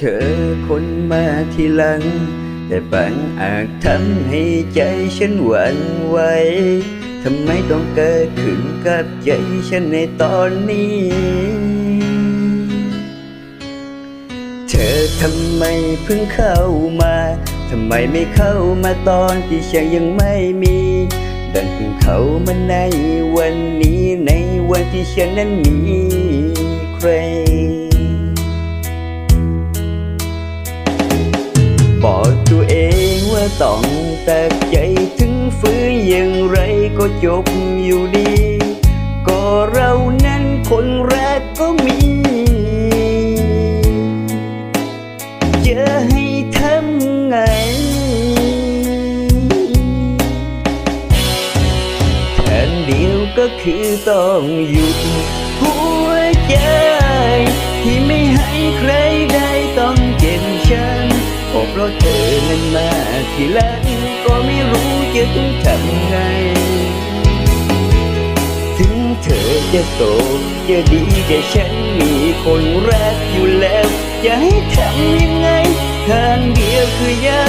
เธอคนมาทีหลัง แต่บางอาจทำให้ใจฉันหวั่นไหวทำไมต้องเกิดขึ้นกับใจฉันในตอนนี้ เธอทำไมเพิ่งเข้ามาทำไมไม่เข้ามาตอนที่ฉันยังไม่มีดันเพิ่งเข้ามาในวันนี้ในวันที่ฉันนั้นมีใคร ต้องตัดใจถึงฝืนอย่างไรก็จบอยู่ดี ก็เรานั้นคนแรกก็มีจะให้ทำไงแทนเดียวก็คือต้องหยุดหัวใจที่ไม่ให้ใครได้ต้องเจ็บช้ำก็เพราะเธอนั้นมาทีหลัง ก็ไม่รู้จะต้องทำไง ถึงเธอจะโสดจะดีแต่ฉันมีคนรักอยู่แล้ว จะให้ทำยังไง ทางเดียวคือยา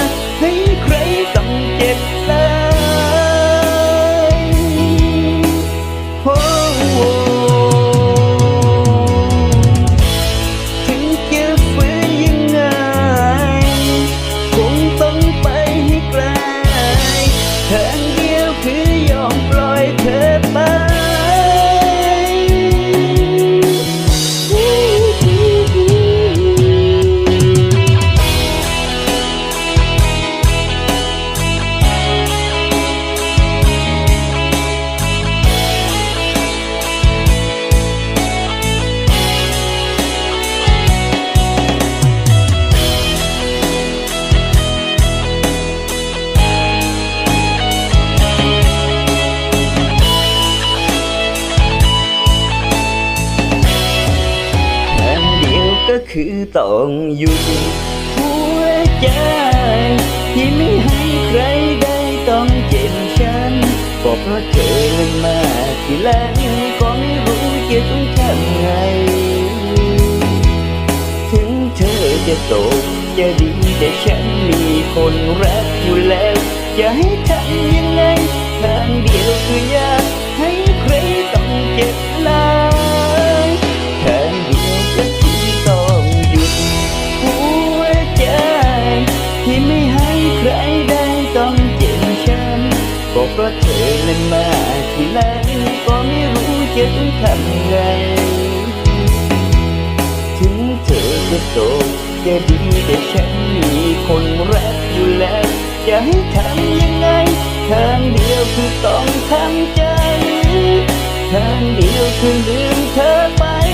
คือต้องหยุดหัวใจที่ไม่ให้ใครได้ต้องเจ็บช้ำก็เพราะเธอมันมาทีหลังก็ไม่รู้จะต้องทำไง ถึงเธอจะโสดจะดีแต่ฉันมีคนรักอยู่แล้ว จะให้ทำยังไง เพราะเธอนั้นมาทีหลังก็ไม่รู้จะต้องทำไง ถึงเธอจะโสดจะดีแต่ฉันมีคนรักอยู่แล้วจะให้ทำยังไงทางเดียวคือต้องทำใจทางเดียวคือลืมเลื